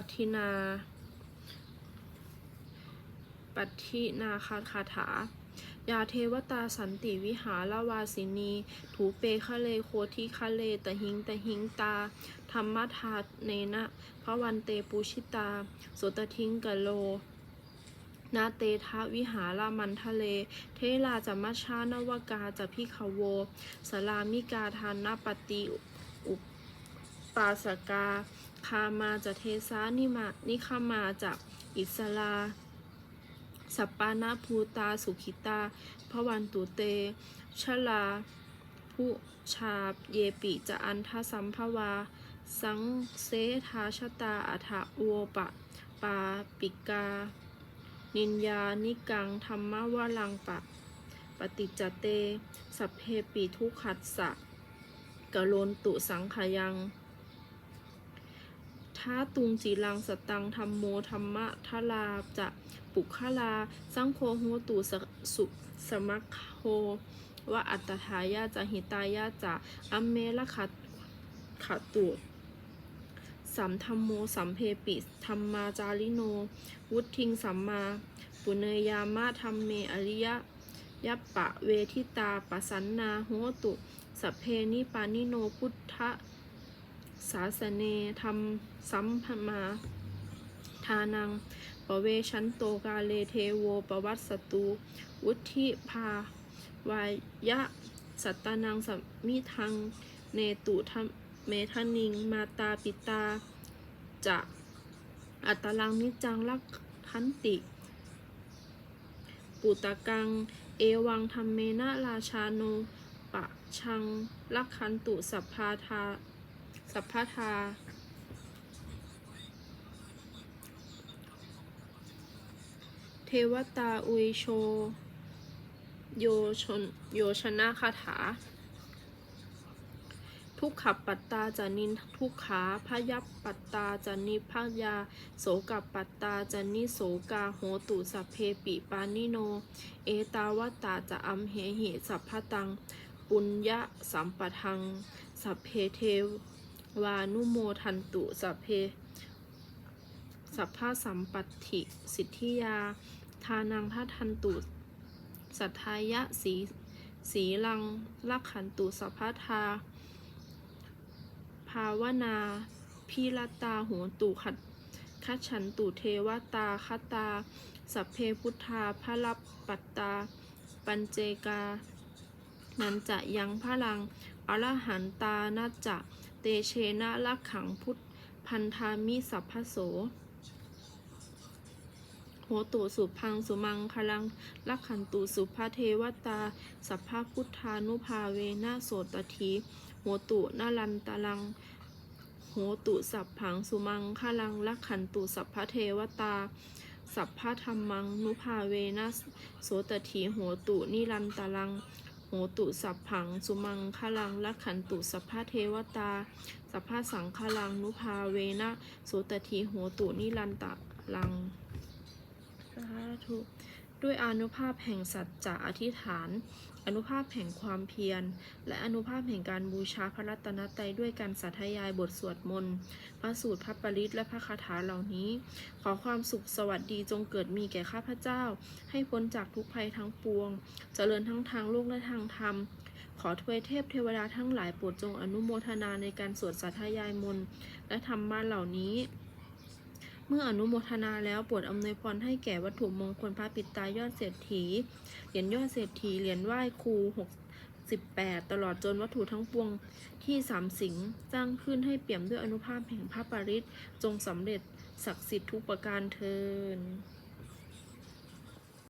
ปัทินาปัทินาคาคาถายาเทวตาสันติวิหารวาสินี ถูเปคะเลโคทิคะเลตะหิงตะหิงตา ธรรมทาเนนะพระวันเตปุชิตา โสตทิงกะโล นาเตทะวิหารามันทะเล เทลาจะมัชานวกาจะพิขโว สลามิกาทานาปฏิอุปปาสกา คามาจะเทสานิมานิคามาจะอิสลาสัปปานาภูตาสุขิตา พระวันตุเต ชลาผู้ชาเยปิจะอันทสัมภวา สังเสทาชตาอัฐโวปะ ปาปิกา นินยานิกัง ธรรมวลังปะ ปฏิจเต สัพเพปิทุขัสสะกะโลนตุสังขยัง ท้าตุงจีรังสตังธรรมโมธรรมะทลาจะปุคลา สังโฆโหตุสสุสมัคโฮวะอัตถายาจะหิตายาจะอเมละขัดขัดตุสัมธรรมโมสัมเพปิธรรมาจาริโน วุทิงสัมมา ปุเนยามะธรรมเมอริยะยัปปะเวทิตาปสันนาโหตุสัพเพนิปานิโนพุทธ สาสเนธรรมสัมพมาทานังปเวชันโตกาเลเทโวปวัตสตุวุธิภาวายะสัตตานังสัมมิทังเนตุธรรมเมทานิง มาตาปิตาจะอัตลังนิจังลักขันติ ปุตกัง เอวังธรรมเมนะราชาโนปะชังลักขันตุสัพพาทา สัพพทา เทวตาอุยโช โยชนโยชนะคาถา ทุกขับปัตตาจานินทุกขาพยับปัตตาจานิพยา โสกับปัตตาจานิโสกาโหตุสัพเพปิปานิโน เอตาวตาจะอัมเหหิสัพพตังปุญญะสัมปทัง สัพเพเท วานุโมทันตุสัพเพสัพพะสัมปัตถิ สิทธิยา ทานังทัทันตุ สัทธายะสีสีลังลักขันตุสัพพทา ภาวนาพิรตาโหตุขัดคัฉันตุเทวตาคตา สัพเพพุทธาพระลับปัตตา ปัญเจกา นันจะยังพลังอรหันตานาจะ เตเชนะลักขังพุทธพันธามิสัพพโสโหตุสุพังสุมังคลังลักขันตุสุภเทวตา สัพพพุทธานุภาเวนะโสตทีโหตุนาลันตาลัง โหตุสัพพังสุมังคลังลักขันตุสัพพเทวตา สัพพธรรมังนุภาเวนะโสตทีโหตุนิรันตาลัง โหตุสัพพัง สุมังคลังละขันตุสัพพะเทวตา สัพพะสังคลัง นุภาเวนะโสตทีโหตุนิรันตะลังสาธุ ด้วยอนุภาพแห่งสัจจะอธิษฐาน อนุภาพแห่งความเพียร และอนุภาพแห่งการบูชาพระรัตนตรัยด้วยการสาธยายบทสวดมนต์ พระสูตรพระปริตและพระคาถาเหล่านี้ ขอความสุขสวัสดีจงเกิดมีแก่ข้าพเจ้า ให้พ้นจากทุกภัยทั้งปวง เจริญทั้งทางโลกและทางธรรม ขอทวยเทพเทวดาทั้งหลายโปรดจงอนุโมทนาในการสวดสาธยายมนต์และธรรมะเหล่านี้ เมื่ออนุโมทนาแล้วปวดอำนวยพรให้แก่วัตถุมงคลพระปิดตายอดเศรษฐี เหรียญยอดเศรษฐี เหรียญไหว้ครู68ตลอดจนวัตถุทั้งปวงที่สามสิงสร้างขึ้นให้เปี่ยมด้วยอนุภาพแห่งพระปริศจงสำเร็จศักดิ์สิทธิ์ทุกประการเทิน